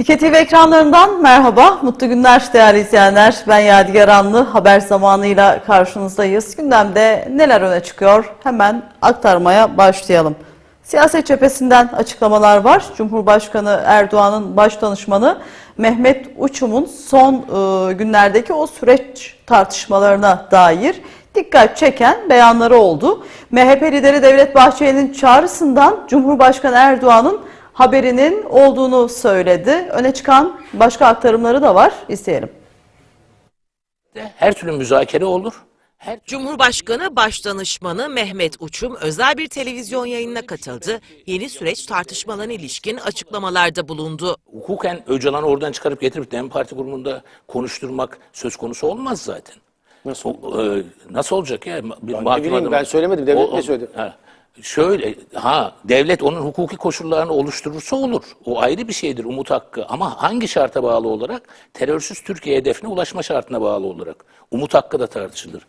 İKE TV ekranlarından merhaba, mutlu günler değerli izleyenler. Ben Yadigar Anlı, haber zamanıyla karşınızdayız. Gündemde neler öne çıkıyor hemen aktarmaya başlayalım. Siyaset cephesinden açıklamalar var. Cumhurbaşkanı Erdoğan'ın baş danışmanı Mehmet Uçum'un son e, günlerdeki o süreç tartışmalarına dair dikkat çeken beyanları oldu. MHP lideri Devlet Bahçeli'nin çağrısından Cumhurbaşkanı Erdoğan'ın haberinin olduğunu söyledi. Öne çıkan başka aktarımları da var. İsteyelim. her türlü müzakere olur. Her Cumhurbaşkanı Başdanışmanı Mehmet Uçum özel bir televizyon yayınına katıldı. Yeni süreç tartışmalarına ilişkin açıklamalarda bulundu. hukuken Öcalan'ı oradan çıkarıp getirip Dem Parti grubunda konuşturmak söz konusu olmaz zaten. Nasıl? O, e, nasıl olacak ya? Bir mahkum bileyim, adamı- ben söylemedim, devlet ne söyledi? ha, şöyle, ha devlet onun hukuki koşullarını oluşturursa olur. O ayrı bir şeydir, umut hakkı. Ama hangi şarta bağlı olarak? Terörsüz Türkiye hedefine ulaşma şartına bağlı olarak. Umut hakkı da tartışılır.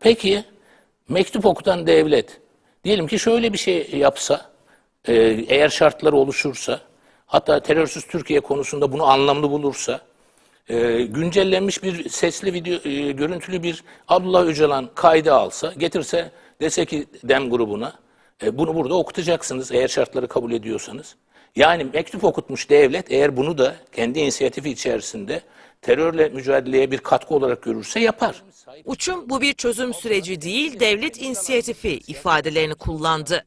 Peki, mektup okutan devlet, diyelim ki şöyle bir şey yapsa, e, eğer şartları oluşursa, hatta terörsüz Türkiye konusunda bunu anlamlı bulursa, e, güncellenmiş bir sesli video, e, görüntülü bir Abdullah Öcalan kaydı alsa, getirse dese ki DEM grubuna, e, bunu burada okutacaksınız eğer şartları kabul ediyorsanız. Yani mektup okutmuş devlet eğer bunu da kendi inisiyatifi içerisinde terörle mücadeleye bir katkı olarak görürse yapar. Uçum bu bir çözüm süreci değil, devlet inisiyatifi ifadelerini kullandı.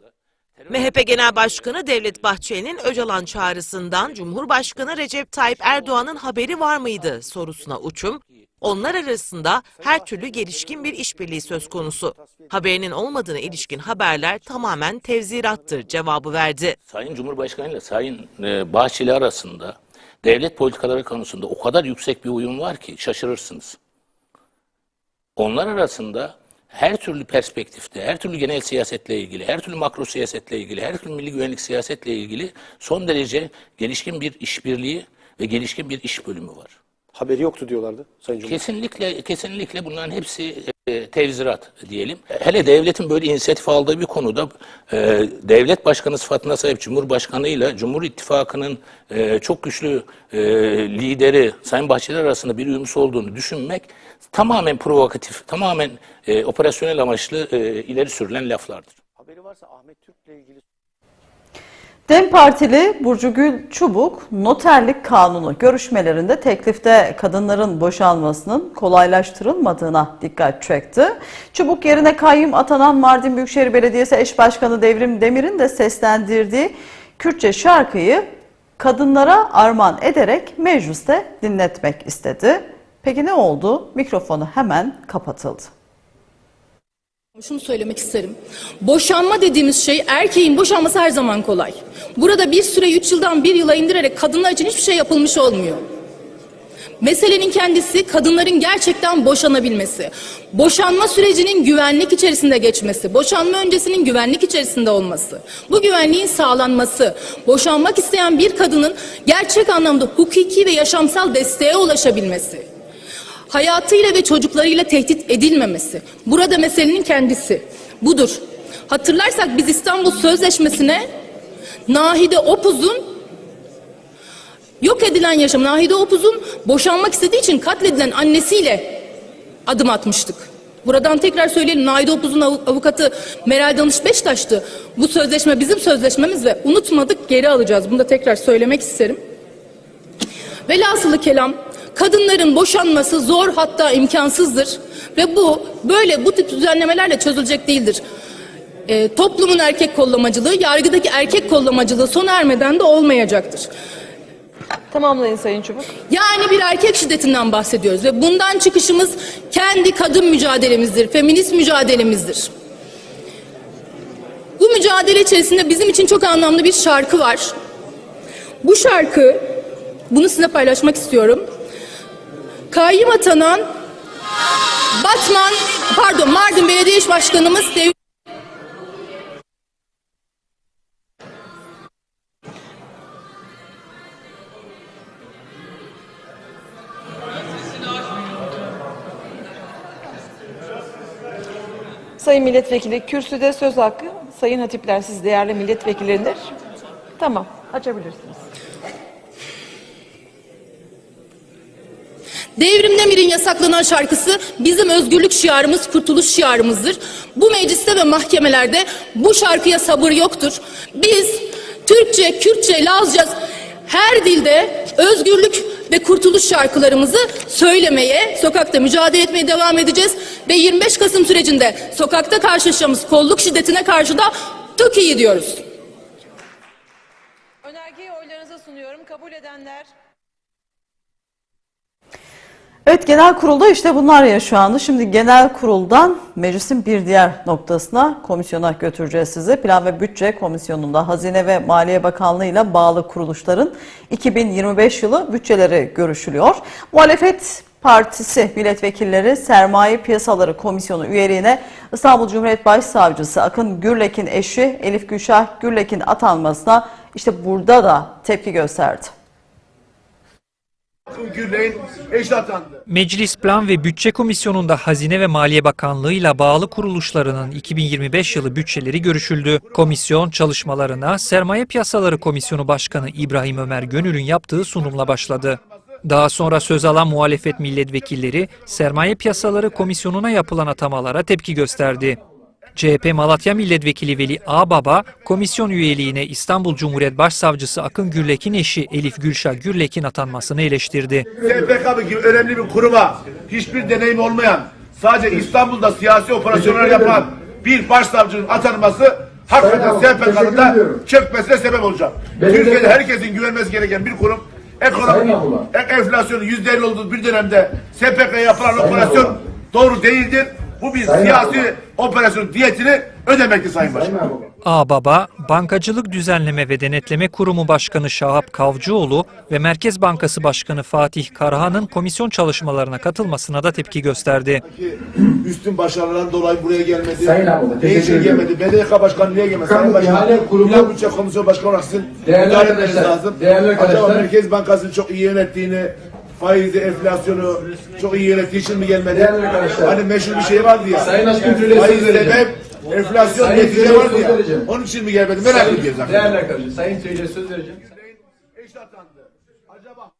MHP Genel Başkanı Devlet Bahçeli'nin Öcalan çağrısından Cumhurbaşkanı Recep Tayyip Erdoğan'ın haberi var mıydı sorusuna Uçum, onlar arasında her türlü gelişkin bir işbirliği söz konusu. Haberinin olmadığına ilişkin haberler tamamen tevzirattır cevabı verdi. Sayın Cumhurbaşkanı ile Sayın e, Bahçeli arasında devlet politikaları konusunda o kadar yüksek bir uyum var ki şaşırırsınız. Onlar arasında her türlü perspektifte, her türlü genel siyasetle ilgili, her türlü makro siyasetle ilgili, her türlü milli güvenlik siyasetle ilgili son derece gelişkin bir işbirliği ve gelişkin bir iş bölümü var. Haberi yoktu diyorlardı Sayın Cumhurbaşkanı. Kesinlikle kesinlikle bunların hepsi e, tevzirat diyelim. Hele devletin böyle inisiyatif aldığı bir konuda e, devlet başkanı sıfatına sahip Cumhurbaşkanı ile Cumhur İttifakı'nın e, çok güçlü e, lideri Sayın Bahçeli arasında bir uyumsuz olduğunu düşünmek tamamen provokatif, tamamen e, operasyonel amaçlı e, ileri sürülen laflardır. Haberi varsa Ahmet Türk'le ilgili DEM Partili Burcu Gül Çubuk, noterlik kanunu görüşmelerinde teklifte kadınların boşanmasının kolaylaştırılmadığına dikkat çekti. Çubuk yerine kayyum atanan Mardin Büyükşehir Belediyesi Eş Başkanı Devrim Demir'in de seslendirdiği Kürtçe şarkıyı kadınlara armağan ederek mecliste dinletmek istedi. Peki ne oldu? Mikrofonu hemen kapatıldı. Şunu söylemek isterim. Boşanma dediğimiz şey erkeğin boşanması her zaman kolay. Burada bir süre 3 yıldan 1 yıla indirerek kadınlar için hiçbir şey yapılmış olmuyor. Meselenin kendisi kadınların gerçekten boşanabilmesi. Boşanma sürecinin güvenlik içerisinde geçmesi. Boşanma öncesinin güvenlik içerisinde olması. Bu güvenliğin sağlanması. Boşanmak isteyen bir kadının gerçek anlamda hukuki ve yaşamsal desteğe ulaşabilmesi hayatıyla ve çocuklarıyla tehdit edilmemesi. Burada meselenin kendisi. Budur. Hatırlarsak biz İstanbul Sözleşmesi'ne Nahide Opuz'un yok edilen yaşam Nahide Opuz'un boşanmak istediği için katledilen annesiyle adım atmıştık. Buradan tekrar söyleyelim Nahide Opuz'un avu- avukatı Meral Danış Beştaş'tı. Bu sözleşme bizim sözleşmemiz ve unutmadık geri alacağız. Bunu da tekrar söylemek isterim. Velhasılı kelam kadınların boşanması zor hatta imkansızdır ve bu böyle bu tip düzenlemelerle çözülecek değildir. Ee, toplumun erkek kollamacılığı, yargıdaki erkek kollamacılığı sona ermeden de olmayacaktır. Tamamlayın Sayın Çubuk. Yani bir erkek şiddetinden bahsediyoruz ve bundan çıkışımız kendi kadın mücadelemizdir, feminist mücadelemizdir. Bu mücadele içerisinde bizim için çok anlamlı bir şarkı var. Bu şarkı, bunu sizinle paylaşmak istiyorum. Kayyım atanan Batman, pardon Mardin Belediye Başkanımız Dev Sayın Milletvekili kürsüde söz hakkı. Sayın Hatipler siz değerli milletvekillerindir. Tamam açabilirsiniz. Devrim Demir'in yasaklanan şarkısı bizim özgürlük şiarımız, kurtuluş şiarımızdır. Bu mecliste ve mahkemelerde bu şarkıya sabır yoktur. Biz Türkçe, Kürtçe, Lazca her dilde özgürlük ve kurtuluş şarkılarımızı söylemeye, sokakta mücadele etmeye devam edeceğiz. Ve 25 Kasım sürecinde sokakta karşılaşacağımız kolluk şiddetine karşı da TOKİ'yi diyoruz. Önergeyi oylarınıza sunuyorum. Kabul edenler Evet genel kurulda işte bunlar yaşandı. Şimdi genel kuruldan meclisin bir diğer noktasına komisyona götüreceğiz sizi. Plan ve Bütçe Komisyonu'nda Hazine ve Maliye Bakanlığı ile bağlı kuruluşların 2025 yılı bütçeleri görüşülüyor. Muhalefet Partisi milletvekilleri Sermaye Piyasaları Komisyonu üyeliğine İstanbul Cumhuriyet Başsavcısı Akın Gürlek'in eşi Elif Gülşah Gürlek'in atanmasına işte burada da tepki gösterdi. Meclis Plan ve Bütçe Komisyonu'nda Hazine ve Maliye Bakanlığı ile bağlı kuruluşlarının 2025 yılı bütçeleri görüşüldü. Komisyon çalışmalarına Sermaye Piyasaları Komisyonu Başkanı İbrahim Ömer Gönül'ün yaptığı sunumla başladı. Daha sonra söz alan muhalefet milletvekilleri Sermaye Piyasaları Komisyonu'na yapılan atamalara tepki gösterdi. CHP Malatya Milletvekili Veli Ağbaba, komisyon üyeliğine İstanbul Cumhuriyet Başsavcısı Akın Gürlek'in eşi Elif Gülşah Gürlek'in atanmasını eleştirdi. SPK gibi önemli bir kuruma hiçbir deneyim olmayan, sadece İstanbul'da siyasi operasyonlar yapan bir başsavcının atanması hakikaten SPK'nın da çökmesine sebep olacak. Türkiye'de herkesin güvenmesi gereken bir kurum ekonomi, ek enflasyonun yüzde elli olduğu bir dönemde SPK'ya yapılan operasyon doğru değildir. Bu bir siyasi operasyon diyetini ödemektir Sayın Başkan. Ağbaba, Bankacılık Düzenleme ve Denetleme Kurumu Başkanı Şahap Kavcıoğlu ve Merkez Bankası Başkanı Fatih Karahan'ın komisyon çalışmalarına katılmasına da tepki gösterdi. üstün başarılardan dolayı buraya gelmedi. Sayın Abla, ne teşekkür için ederim. gelmedi? BDK Başkanı niye gelmedi? Sayın Başkan, İhale Kurumu- Plan Bütçe Komisyon Başkanı olarak sizin Değerli arkadaşlar, lazım. değerli Acaba arkadaşlar. Merkez Bankası'nın çok iyi yönettiğini, faizi, enflasyonu çok iyi yönettiği için mi gelmedi? Değerli arkadaşlar. Hani meşhur bir şey vardı ya. Sayın Aşkın Tülay Faiz söz vereceğim. sebep, enflasyon Sayın netice vardı söz ya. vereceğim. Onun için mi gelmedi? Merak ediyoruz. hakikaten. Değerli arkadaşlar, Sayın Tüyü'ye söz vereceğim. Eşi atandı. Acaba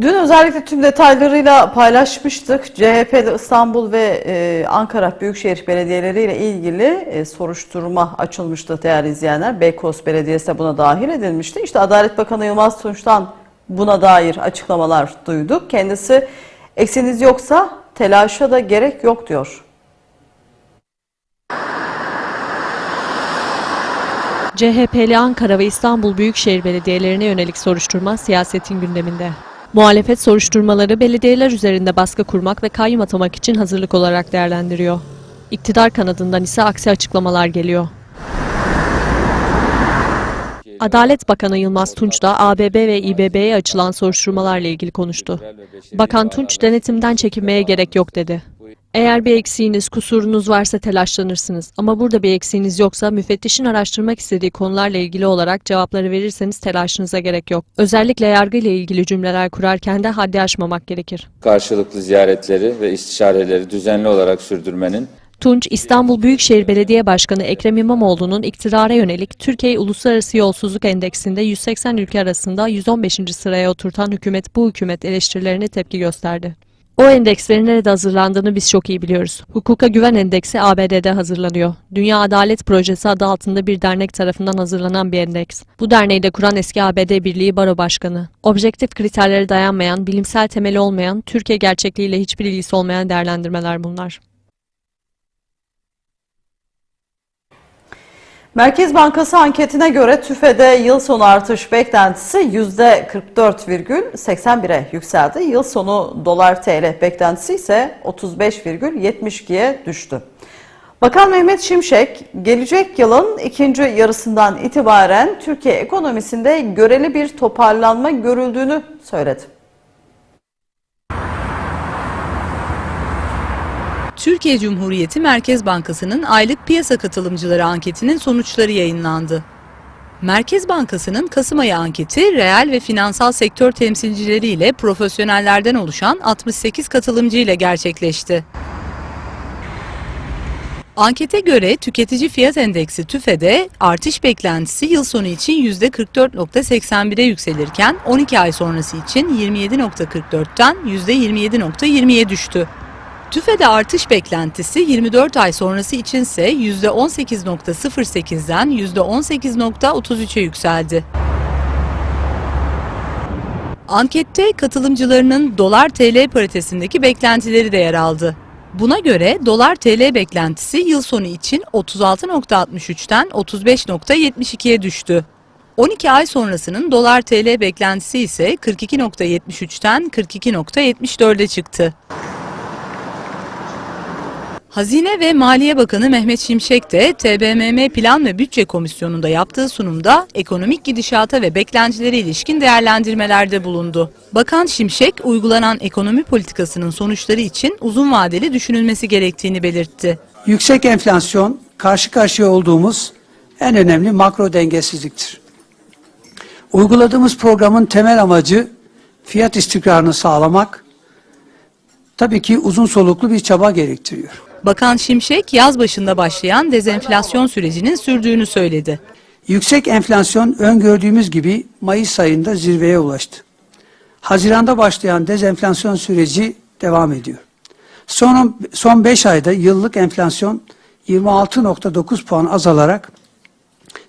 Dün özellikle tüm detaylarıyla paylaşmıştık. CHP'de İstanbul ve e, Ankara Büyükşehir Belediyeleri ile ilgili e, soruşturma açılmıştı değerli izleyenler. Beykoz Belediyesi de buna dahil edilmişti. İşte Adalet Bakanı Yılmaz Tunç'tan buna dair açıklamalar duyduk. Kendisi eksiniz yoksa telaşa da gerek yok diyor. CHP'li Ankara ve İstanbul Büyükşehir Belediyelerine yönelik soruşturma siyasetin gündeminde. Muhalefet soruşturmaları belediyeler üzerinde baskı kurmak ve kayyum atamak için hazırlık olarak değerlendiriyor. İktidar kanadından ise aksi açıklamalar geliyor. Adalet Bakanı Yılmaz Tunç da ABB ve İBB'ye açılan soruşturmalarla ilgili konuştu. Bakan Tunç denetimden çekinmeye gerek yok dedi. Eğer bir eksiğiniz, kusurunuz varsa telaşlanırsınız. Ama burada bir eksiğiniz yoksa müfettişin araştırmak istediği konularla ilgili olarak cevapları verirseniz telaşınıza gerek yok. Özellikle yargıyla ilgili cümleler kurarken de haddi aşmamak gerekir. karşılıklı ziyaretleri ve istişareleri düzenli olarak sürdürmenin Tunç, İstanbul Büyükşehir Belediye Başkanı Ekrem İmamoğlu'nun iktidara yönelik Türkiye Uluslararası Yolsuzluk Endeksinde 180 ülke arasında 115. sıraya oturtan hükümet bu hükümet eleştirilerine tepki gösterdi. O endekslerin nerede hazırlandığını biz çok iyi biliyoruz. Hukuka Güven Endeksi ABD'de hazırlanıyor. Dünya Adalet Projesi adı altında bir dernek tarafından hazırlanan bir endeks. Bu derneği de kuran eski ABD Birliği Baro Başkanı. Objektif kriterlere dayanmayan, bilimsel temeli olmayan, Türkiye gerçekliğiyle hiçbir ilgisi olmayan değerlendirmeler bunlar. Merkez Bankası anketine göre TÜFE'de yıl sonu artış beklentisi %44,81'e yükseldi. Yıl sonu dolar TL beklentisi ise 35,72'ye düştü. Bakan Mehmet Şimşek, gelecek yılın ikinci yarısından itibaren Türkiye ekonomisinde göreli bir toparlanma görüldüğünü söyledi. Türkiye Cumhuriyeti Merkez Bankası'nın aylık piyasa katılımcıları anketinin sonuçları yayınlandı. Merkez Bankası'nın Kasım ayı anketi reel ve finansal sektör temsilcileriyle profesyonellerden oluşan 68 katılımcı ile gerçekleşti. Ankete göre tüketici fiyat endeksi TÜFE'de artış beklentisi yıl sonu için %44.81'e yükselirken 12 ay sonrası için 27.44'ten %27.20'ye düştü. TÜFE'de artış beklentisi 24 ay sonrası içinse %18.08'den %18.33'e yükseldi. Ankette katılımcılarının dolar TL paritesindeki beklentileri de yer aldı. Buna göre dolar TL beklentisi yıl sonu için 36.63'ten 35.72'ye düştü. 12 ay sonrasının dolar TL beklentisi ise 42.73'ten 42.74'e çıktı. Hazine ve Maliye Bakanı Mehmet Şimşek de TBMM Plan ve Bütçe Komisyonu'nda yaptığı sunumda ekonomik gidişata ve beklentilere ilişkin değerlendirmelerde bulundu. Bakan Şimşek, uygulanan ekonomi politikasının sonuçları için uzun vadeli düşünülmesi gerektiğini belirtti. Yüksek enflasyon karşı karşıya olduğumuz en önemli makro dengesizliktir. Uyguladığımız programın temel amacı fiyat istikrarını sağlamak, tabii ki uzun soluklu bir çaba gerektiriyor. Bakan Şimşek, yaz başında başlayan dezenflasyon sürecinin sürdüğünü söyledi. Yüksek enflasyon öngördüğümüz gibi Mayıs ayında zirveye ulaştı. Haziranda başlayan dezenflasyon süreci devam ediyor. Son, son 5 ayda yıllık enflasyon 26.9 puan azalarak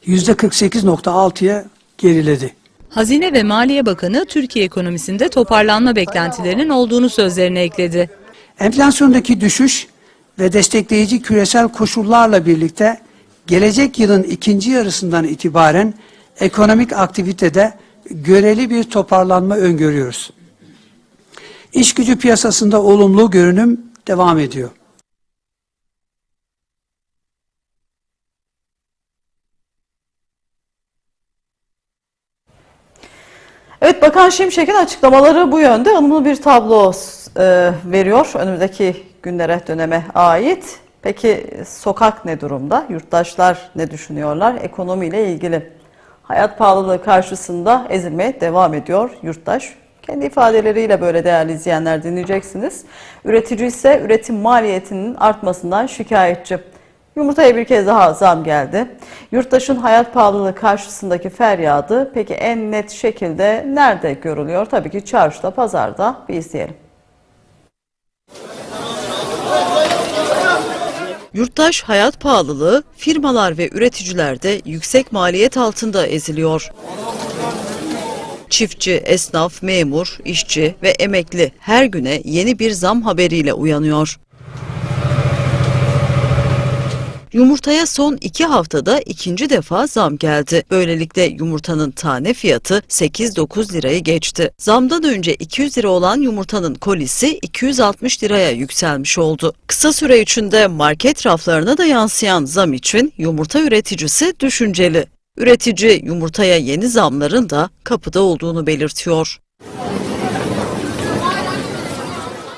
%48.6'ya geriledi. Hazine ve Maliye Bakanı, Türkiye ekonomisinde toparlanma beklentilerinin olduğunu sözlerine ekledi. Enflasyondaki düşüş ve destekleyici küresel koşullarla birlikte gelecek yılın ikinci yarısından itibaren ekonomik aktivitede göreli bir toparlanma öngörüyoruz. İş gücü piyasasında olumlu görünüm devam ediyor. Evet Bakan Şimşek'in açıklamaları bu yönde ılımlı bir tablo e, veriyor önümüzdeki günlere döneme ait. Peki sokak ne durumda? Yurttaşlar ne düşünüyorlar ekonomiyle ilgili? Hayat pahalılığı karşısında ezilmeye devam ediyor yurttaş. Kendi ifadeleriyle böyle değerli izleyenler dinleyeceksiniz. Üretici ise üretim maliyetinin artmasından şikayetçi. Yumurtaya bir kez daha zam geldi. Yurttaşın hayat pahalılığı karşısındaki feryadı peki en net şekilde nerede görülüyor? Tabii ki çarşıda, pazarda bir izleyelim. Yurttaş hayat pahalılığı, firmalar ve üreticilerde yüksek maliyet altında eziliyor. Çiftçi, esnaf, memur, işçi ve emekli her güne yeni bir zam haberiyle uyanıyor. Yumurtaya son iki haftada ikinci defa zam geldi. Böylelikle yumurtanın tane fiyatı 8-9 lirayı geçti. Zamdan önce 200 lira olan yumurtanın kolisi 260 liraya yükselmiş oldu. Kısa süre içinde market raflarına da yansıyan zam için yumurta üreticisi düşünceli. Üretici yumurtaya yeni zamların da kapıda olduğunu belirtiyor.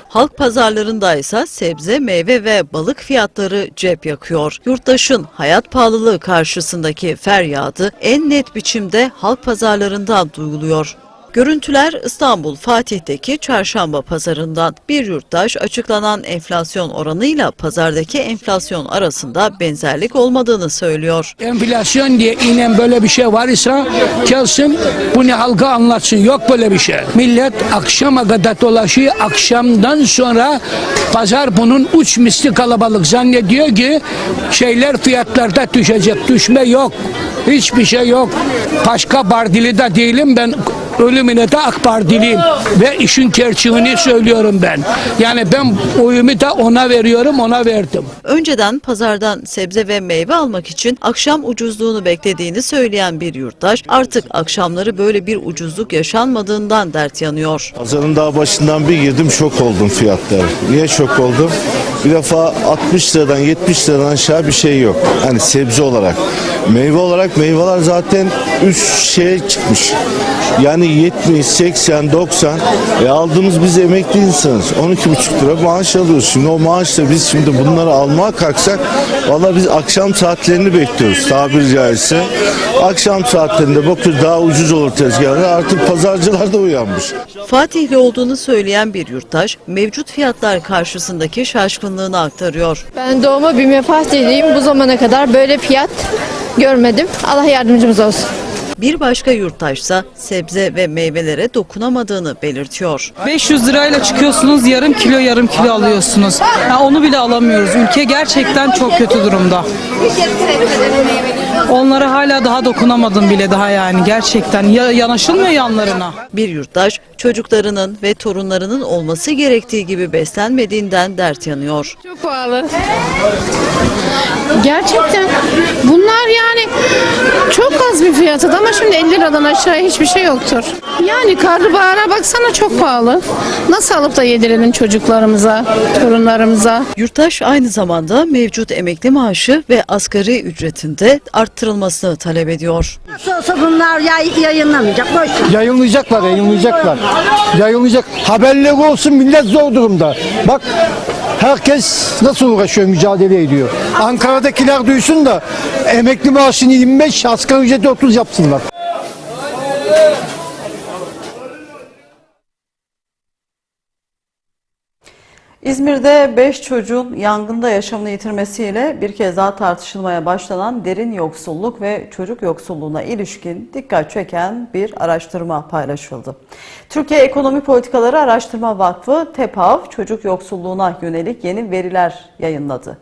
Halk pazarlarında ise sebze, meyve ve balık fiyatları cep yakıyor. Yurttaşın hayat pahalılığı karşısındaki feryadı en net biçimde halk pazarlarından duyuluyor. Görüntüler İstanbul Fatih'teki çarşamba pazarından. Bir yurttaş açıklanan enflasyon oranıyla pazardaki enflasyon arasında benzerlik olmadığını söylüyor. Enflasyon diye inen böyle bir şey var ise gelsin bunu halka anlatsın. Yok böyle bir şey. Millet akşama kadar dolaşıyor. Akşamdan sonra pazar bunun uç misli kalabalık zannediyor ki şeyler fiyatlarda düşecek. Düşme yok. Hiçbir şey yok. Başka partili de değilim ben ölümüne de AK Partiliyim ve işin gerçeğini söylüyorum ben. Yani ben oyumu da ona veriyorum, ona verdim. Önceden pazardan sebze ve meyve almak için akşam ucuzluğunu beklediğini söyleyen bir yurttaş artık akşamları böyle bir ucuzluk yaşanmadığından dert yanıyor. Pazarın daha başından bir girdim şok oldum fiyatlar. Niye şok oldum? Bir defa 60 liradan 70 liradan aşağı bir şey yok. Hani sebze olarak. Meyve olarak meyveler zaten üst şeye çıkmış. Yani 70, 80, 90. E aldığımız biz emekli insanız. 12,5 lira maaş alıyoruz. Şimdi o maaşla biz şimdi bunları almaya kalksak valla biz akşam saatlerini bekliyoruz tabiri caizse. Akşam saatlerinde bakıyoruz daha ucuz olur tezgahlar. Artık pazarcılar da uyanmış. Fatihli olduğunu söyleyen bir yurttaş mevcut fiyatlar karşısındaki şaşkınlığını aktarıyor. Ben doğma büyüme Fatihliyim. Bu zamana kadar böyle fiyat görmedim. Allah yardımcımız olsun. Bir başka yurttaşsa sebze ve meyvelere dokunamadığını belirtiyor. 500 lirayla çıkıyorsunuz yarım kilo yarım kilo alıyorsunuz. Ha, onu bile alamıyoruz. Ülke gerçekten çok kötü durumda. Onlara hala daha dokunamadım bile daha yani gerçekten. Ya, yanaşılmıyor yanlarına. Bir yurttaş çocuklarının ve torunlarının olması gerektiği gibi beslenmediğinden dert yanıyor. Çok pahalı. Gerçekten bunlar yani çok az bir fiyatı ama şimdi 50 liradan aşağı hiçbir şey yoktur. Yani karnabahara baksana çok pahalı. Nasıl alıp da yedirelim çocuklarımıza, torunlarımıza? Yurttaş aynı zamanda mevcut emekli maaşı ve asgari ücretinde arttırılmasını talep ediyor. Nasıl olsa bunlar yayınlanmayacak. Boş ver. Yayınlayacaklar, yayınlayacaklar. Yayınlayacak. Haberleri olsun millet zor durumda. Bak herkes nasıl uğraşıyor, mücadele ediyor. Ankara'dakiler duysun da emekli maaşını 25, asgari ücreti 30 yapsınlar. İzmir'de 5 çocuğun yangında yaşamını yitirmesiyle bir kez daha tartışılmaya başlanan derin yoksulluk ve çocuk yoksulluğuna ilişkin dikkat çeken bir araştırma paylaşıldı. Türkiye Ekonomi Politikaları Araştırma Vakfı TEPAV çocuk yoksulluğuna yönelik yeni veriler yayınladı.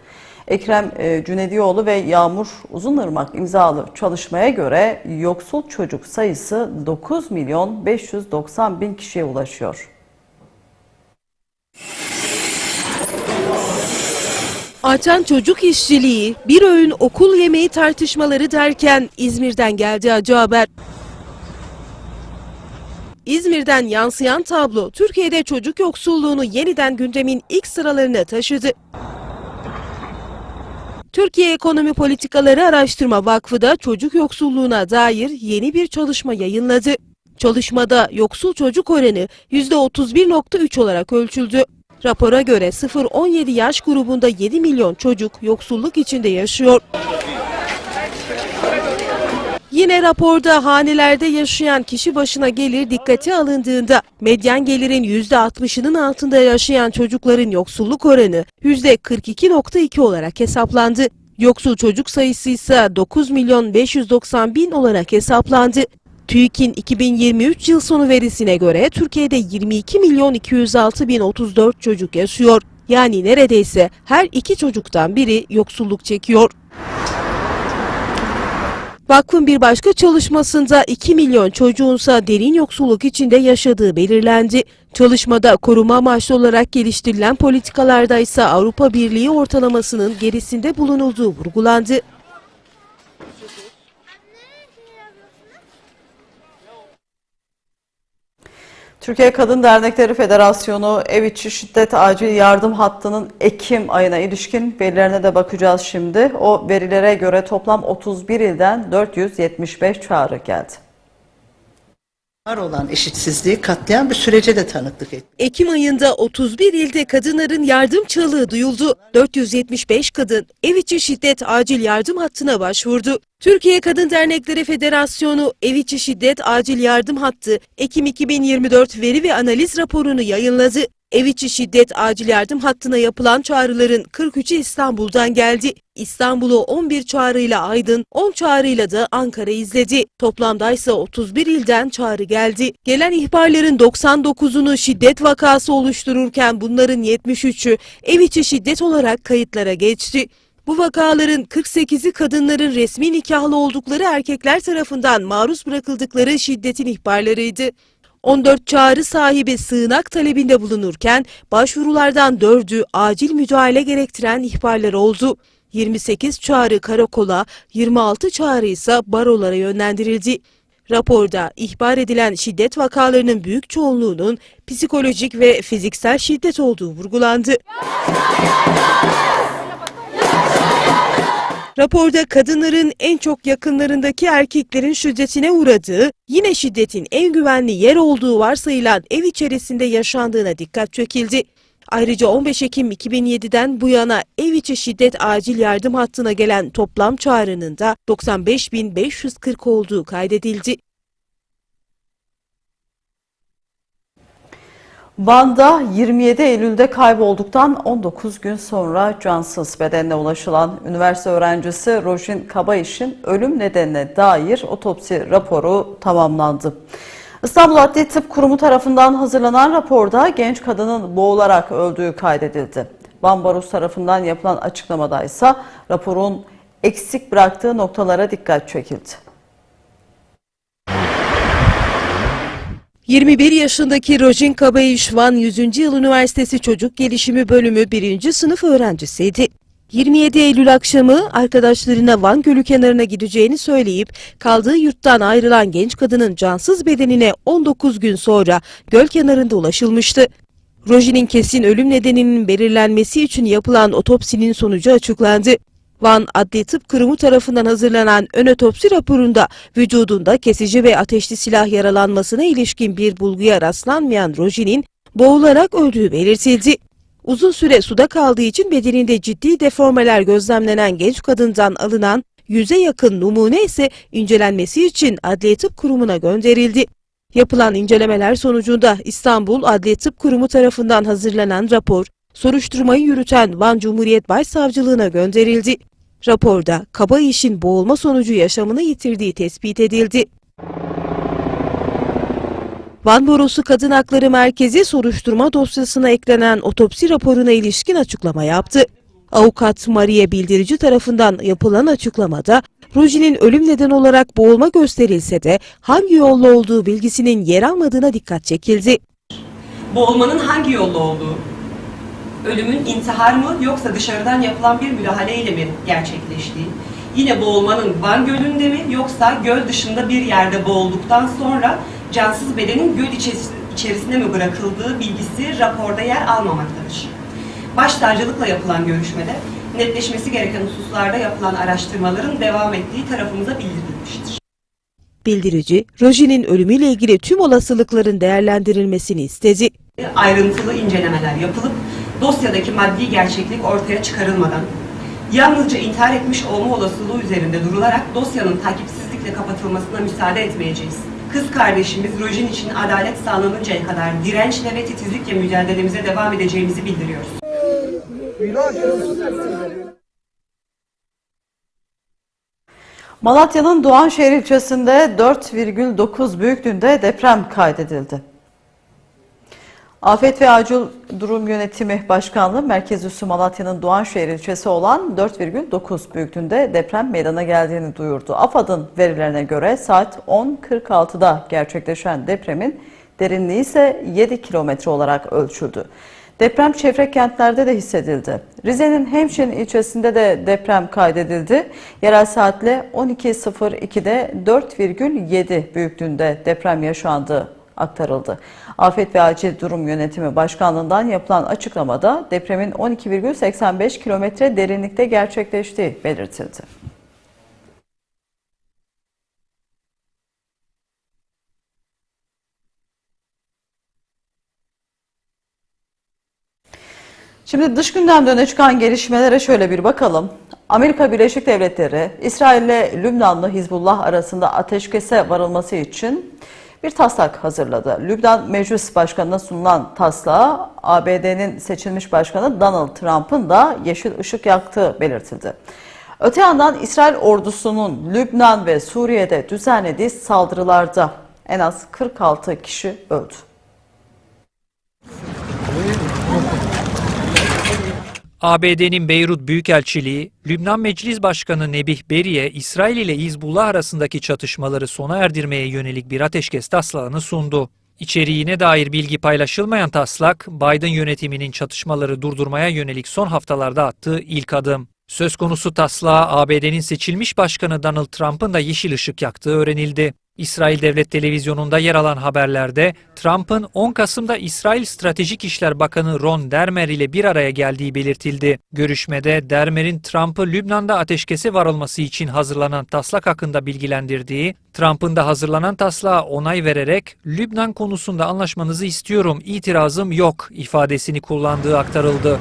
Ekrem e, Cünedioğlu ve Yağmur Uzunırmak imzalı çalışmaya göre yoksul çocuk sayısı 9 milyon 590 bin kişiye ulaşıyor. Artan çocuk işçiliği, bir öğün okul yemeği tartışmaları derken İzmir'den geldi acı haber. İzmir'den yansıyan tablo Türkiye'de çocuk yoksulluğunu yeniden gündemin ilk sıralarına taşıdı. Türkiye Ekonomi Politikaları Araştırma Vakfı da çocuk yoksulluğuna dair yeni bir çalışma yayınladı. Çalışmada yoksul çocuk oranı %31.3 olarak ölçüldü. Rapora göre 0-17 yaş grubunda 7 milyon çocuk yoksulluk içinde yaşıyor. Yine raporda hanelerde yaşayan kişi başına gelir dikkate alındığında medyan gelirin %60'ının altında yaşayan çocukların yoksulluk oranı %42.2 olarak hesaplandı. Yoksul çocuk sayısı ise 9 milyon 590 bin olarak hesaplandı. TÜİK'in 2023 yıl sonu verisine göre Türkiye'de 22 milyon 206 bin 34 çocuk yaşıyor. Yani neredeyse her iki çocuktan biri yoksulluk çekiyor. Vakfın bir başka çalışmasında 2 milyon çocuğunsa derin yoksulluk içinde yaşadığı belirlendi. Çalışmada koruma amaçlı olarak geliştirilen politikalarda ise Avrupa Birliği ortalamasının gerisinde bulunulduğu vurgulandı. Türkiye Kadın Dernekleri Federasyonu ev içi şiddet acil yardım hattının Ekim ayına ilişkin verilerine de bakacağız şimdi. O verilere göre toplam 31 ilden 475 çağrı geldi. Var olan eşitsizliği katlayan bir sürece de tanıklık etti. Ekim ayında 31 ilde kadınların yardım çığlığı duyuldu. 475 kadın ev içi şiddet acil yardım hattına başvurdu. Türkiye Kadın Dernekleri Federasyonu Ev İçi Şiddet Acil Yardım Hattı Ekim 2024 veri ve analiz raporunu yayınladı. Ev içi şiddet acil yardım hattına yapılan çağrıların 43'ü İstanbul'dan geldi. İstanbul'u 11 çağrıyla Aydın, 10 çağrıyla da Ankara izledi. Toplamda ise 31 ilden çağrı geldi. Gelen ihbarların 99'unu şiddet vakası oluştururken bunların 73'ü ev içi şiddet olarak kayıtlara geçti. Bu vakaların 48'i kadınların resmi nikahlı oldukları erkekler tarafından maruz bırakıldıkları şiddetin ihbarlarıydı. 14 çağrı sahibi sığınak talebinde bulunurken başvurulardan 4'ü acil müdahale gerektiren ihbarlar oldu. 28 çağrı karakola, 26 çağrı ise barolara yönlendirildi. Raporda ihbar edilen şiddet vakalarının büyük çoğunluğunun psikolojik ve fiziksel şiddet olduğu vurgulandı. Raporda kadınların en çok yakınlarındaki erkeklerin şiddetine uğradığı, yine şiddetin en güvenli yer olduğu varsayılan ev içerisinde yaşandığına dikkat çekildi. Ayrıca 15 Ekim 2007'den bu yana ev içi şiddet acil yardım hattına gelen toplam çağrının da 95.540 olduğu kaydedildi. Van'da 27 Eylül'de kaybolduktan 19 gün sonra cansız bedenine ulaşılan üniversite öğrencisi Rojin Kabayiş'in ölüm nedenine dair otopsi raporu tamamlandı. İstanbul Adli Tıp Kurumu tarafından hazırlanan raporda genç kadının boğularak öldüğü kaydedildi. Van Baros tarafından yapılan açıklamada ise raporun eksik bıraktığı noktalara dikkat çekildi. 21 yaşındaki Rojin Kabayiş Van 100. Yıl Üniversitesi Çocuk Gelişimi Bölümü 1. sınıf öğrencisiydi. 27 Eylül akşamı arkadaşlarına Van Gölü kenarına gideceğini söyleyip kaldığı yurttan ayrılan genç kadının cansız bedenine 19 gün sonra göl kenarında ulaşılmıştı. Rojin'in kesin ölüm nedeninin belirlenmesi için yapılan otopsinin sonucu açıklandı. Van Adli Tıp Kurumu tarafından hazırlanan ön otopsi raporunda vücudunda kesici ve ateşli silah yaralanmasına ilişkin bir bulguya rastlanmayan Rojin'in boğularak öldüğü belirtildi. Uzun süre suda kaldığı için bedeninde ciddi deformeler gözlemlenen genç kadından alınan yüze yakın numune ise incelenmesi için Adli Tıp Kurumu'na gönderildi. Yapılan incelemeler sonucunda İstanbul Adli Tıp Kurumu tarafından hazırlanan rapor, soruşturmayı yürüten Van Cumhuriyet Başsavcılığına gönderildi. Raporda kaba işin boğulma sonucu yaşamını yitirdiği tespit edildi. Van Borosu Kadın Hakları Merkezi soruşturma dosyasına eklenen otopsi raporuna ilişkin açıklama yaptı. Avukat Maria Bildirici tarafından yapılan açıklamada Rojin'in ölüm neden olarak boğulma gösterilse de hangi yolla olduğu bilgisinin yer almadığına dikkat çekildi. Boğulmanın hangi yolla olduğu, ölümün intihar mı yoksa dışarıdan yapılan bir müdahaleyle mi gerçekleştiği, yine boğulmanın Van Gölü'nde mi yoksa göl dışında bir yerde boğulduktan sonra cansız bedenin göl içeris- içerisine mi bırakıldığı bilgisi raporda yer almamaktadır. Başsavcılıkla yapılan görüşmede netleşmesi gereken hususlarda yapılan araştırmaların devam ettiği tarafımıza bildirilmiştir. Bildirici, Rojin'in ölümüyle ilgili tüm olasılıkların değerlendirilmesini istedi. ayrıntılı incelemeler yapılıp dosyadaki maddi gerçeklik ortaya çıkarılmadan yalnızca intihar etmiş olma olasılığı üzerinde durularak dosyanın takipsizlikle kapatılmasına müsaade etmeyeceğiz. Kız kardeşimiz Rojin için adalet sağlanıncaya kadar dirençle ve titizlikle mücadelemize devam edeceğimizi bildiriyoruz. Malatya'nın Doğanşehir ilçesinde 4,9 büyüklüğünde deprem kaydedildi. Afet ve Acil Durum Yönetimi Başkanlığı Merkez Üssü Malatya'nın Doğanşehir ilçesi olan 4,9 büyüklüğünde deprem meydana geldiğini duyurdu. AFAD'ın verilerine göre saat 10.46'da gerçekleşen depremin derinliği ise 7 kilometre olarak ölçüldü. Deprem çevre kentlerde de hissedildi. Rize'nin Hemşin ilçesinde de deprem kaydedildi. Yerel saatle 12.02'de 4,7 büyüklüğünde deprem yaşandığı aktarıldı. Afet ve Acil Durum Yönetimi Başkanlığı'ndan yapılan açıklamada depremin 12,85 kilometre derinlikte gerçekleştiği belirtildi. Şimdi dış gündemde öne çıkan gelişmelere şöyle bir bakalım. Amerika Birleşik Devletleri, İsrail ile Lübnanlı Hizbullah arasında ateşkese varılması için bir taslak hazırladı. Lübnan Meclis Başkanı'na sunulan taslağa ABD'nin seçilmiş başkanı Donald Trump'ın da yeşil ışık yaktığı belirtildi. Öte yandan İsrail ordusunun Lübnan ve Suriye'de düzenlediği saldırılarda en az 46 kişi öldü. ABD'nin Beyrut Büyükelçiliği, Lübnan Meclis Başkanı Nebih Berri'ye İsrail ile Hizbullah arasındaki çatışmaları sona erdirmeye yönelik bir ateşkes taslağını sundu. İçeriğine dair bilgi paylaşılmayan taslak, Biden yönetiminin çatışmaları durdurmaya yönelik son haftalarda attığı ilk adım. Söz konusu taslağa ABD'nin seçilmiş başkanı Donald Trump'ın da yeşil ışık yaktığı öğrenildi. İsrail Devlet Televizyonu'nda yer alan haberlerde Trump'ın 10 Kasım'da İsrail Stratejik İşler Bakanı Ron Dermer ile bir araya geldiği belirtildi. Görüşmede Dermer'in Trump'ı Lübnan'da ateşkese varılması için hazırlanan taslak hakkında bilgilendirdiği, Trump'ın da hazırlanan taslağa onay vererek Lübnan konusunda anlaşmanızı istiyorum, itirazım yok ifadesini kullandığı aktarıldı.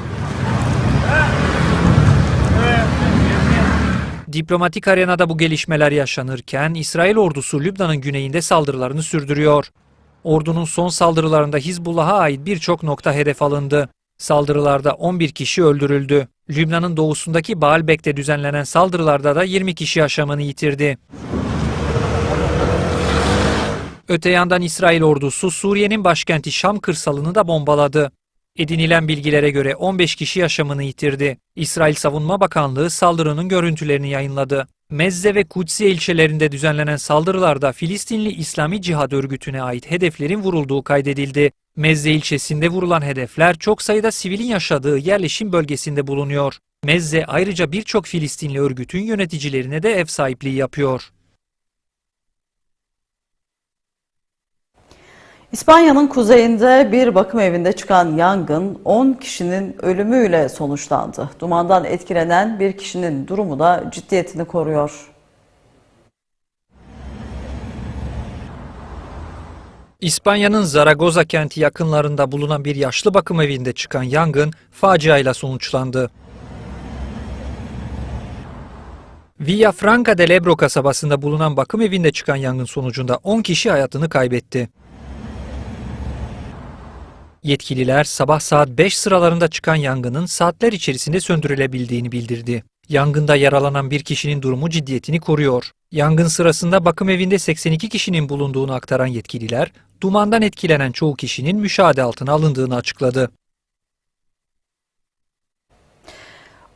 Diplomatik arenada bu gelişmeler yaşanırken İsrail ordusu Lübnan'ın güneyinde saldırılarını sürdürüyor. Ordunun son saldırılarında Hizbullah'a ait birçok nokta hedef alındı. Saldırılarda 11 kişi öldürüldü. Lübnan'ın doğusundaki Baalbek'te düzenlenen saldırılarda da 20 kişi yaşamını yitirdi. Öte yandan İsrail ordusu Suriye'nin başkenti Şam kırsalını da bombaladı. Edinilen bilgilere göre 15 kişi yaşamını yitirdi. İsrail Savunma Bakanlığı saldırının görüntülerini yayınladı. Mezze ve Kudsiye ilçelerinde düzenlenen saldırılarda Filistinli İslami Cihad örgütüne ait hedeflerin vurulduğu kaydedildi. Mezze ilçesinde vurulan hedefler çok sayıda sivilin yaşadığı yerleşim bölgesinde bulunuyor. Mezze ayrıca birçok Filistinli örgütün yöneticilerine de ev sahipliği yapıyor. İspanya'nın kuzeyinde bir bakım evinde çıkan yangın 10 kişinin ölümüyle sonuçlandı. Dumandan etkilenen bir kişinin durumu da ciddiyetini koruyor. İspanya'nın Zaragoza kenti yakınlarında bulunan bir yaşlı bakım evinde çıkan yangın faciayla sonuçlandı. Villafranca del Ebro kasabasında bulunan bakım evinde çıkan yangın sonucunda 10 kişi hayatını kaybetti. Yetkililer sabah saat 5 sıralarında çıkan yangının saatler içerisinde söndürülebildiğini bildirdi. Yangında yaralanan bir kişinin durumu ciddiyetini koruyor. Yangın sırasında bakım evinde 82 kişinin bulunduğunu aktaran yetkililer, dumandan etkilenen çoğu kişinin müşahede altına alındığını açıkladı.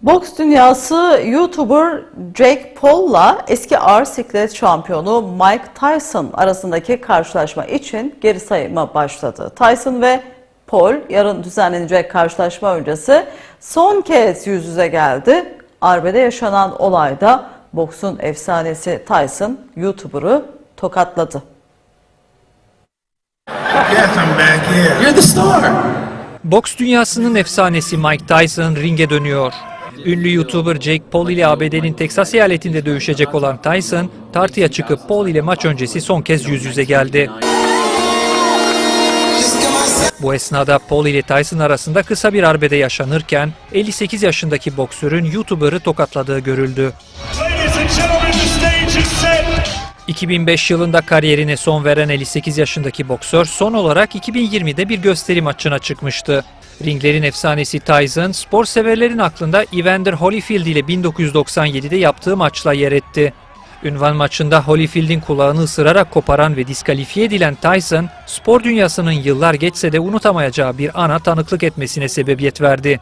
Boks dünyası YouTuber Jake Paul'la eski ağır siklet şampiyonu Mike Tyson arasındaki karşılaşma için geri sayıma başladı. Tyson ve Paul yarın düzenlenecek karşılaşma öncesi son kez yüz yüze geldi. Arbede yaşanan olayda boksun efsanesi Tyson YouTuber'ı tokatladı. Boks dünyasının efsanesi Mike Tyson ringe dönüyor. Ünlü YouTuber Jake Paul ile ABD'nin Teksas eyaletinde dövüşecek olan Tyson, tartıya çıkıp Paul ile maç öncesi son kez yüz yüze geldi. Bu esnada Paul ile Tyson arasında kısa bir arbede yaşanırken 58 yaşındaki boksörün YouTuber'ı tokatladığı görüldü. 2005 yılında kariyerine son veren 58 yaşındaki boksör son olarak 2020'de bir gösteri maçına çıkmıştı. Ringlerin efsanesi Tyson, spor severlerin aklında Evander Holyfield ile 1997'de yaptığı maçla yer etti. Ünvan maçında Holyfield'in kulağını ısırarak koparan ve diskalifiye edilen Tyson, spor dünyasının yıllar geçse de unutamayacağı bir ana tanıklık etmesine sebebiyet verdi.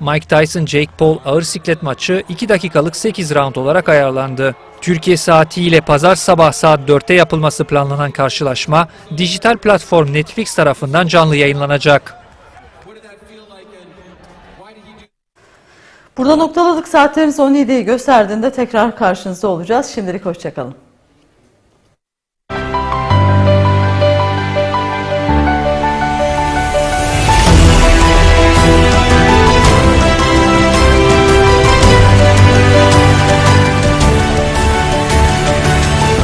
Mike Tyson Jake Paul ağır siklet maçı 2 dakikalık 8 round olarak ayarlandı. Türkiye saatiyle pazar sabah saat 4'te yapılması planlanan karşılaşma dijital platform Netflix tarafından canlı yayınlanacak. Burada noktaladık saatleriniz 17'yi gösterdiğinde tekrar karşınızda olacağız. Şimdilik hoşçakalın.